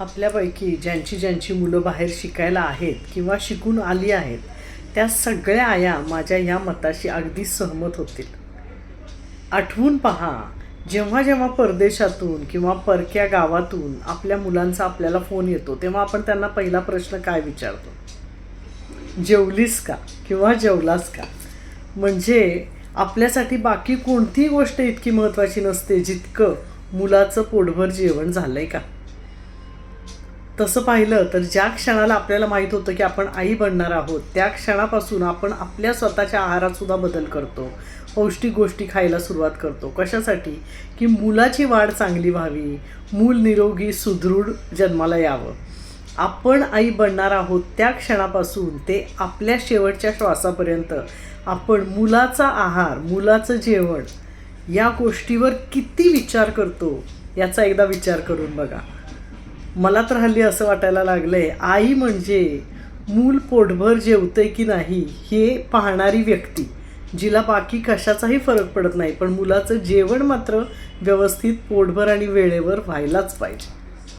आपल्यापैकी ज्यांची ज्यांची मुलं बाहेर शिकायला आहेत किंवा शिकून आली आहेत त्या सगळ्या आया माझ्या या मताशी अगदी सहमत होतील. आठवून पहा जेव्हा जेव्हा परदेशातून किंवा परक्या गावातून आपल्या मुलांचा आपल्याला फोन येतो तेव्हा आपण त्यांना पहिला प्रश्न काय विचारतो? जेवलीस का किंवा जेवलास का? म्हणजे आपल्यासाठी बाकी कोणतीही गोष्ट इतकी महत्त्वाची नसते जितकं मुलाचं पोटभर जेवण झालं आहे का? तसं पाहिलं तर ज्या क्षणाला आपल्याला माहीत होतं की आपण आई बनणार आहोत त्या क्षणापासून आपण आपल्या स्वतःच्या आहारातसुद्धा बदल करतो. पौष्टिक गोष्टी खायला सुरुवात करतो. कशासाठी? की मुलाची वाढ चांगली व्हावी. मूल निरोगी सुदृढ जन्माला यावं. आपण आई बनणार आहोत त्या क्षणापासून ते आपल्या शेवटच्या श्वासापर्यंत आपण मुलाचा आहार मुलाचं जेवण या गोष्टीवर किती विचार करतो याचा एकदा विचार करून बघा. मला तर हल्ली असं वाटायला लागलंय आई म्हणजे मूल पोटभर जेवतंय की नाही हे पाहणारी व्यक्ती जिला बाकी कशाचाही फरक पडत नाही पण मुलाचं जेवण मात्र व्यवस्थित पोटभर आणि वेळेवर व्हायलाच पाहिजे.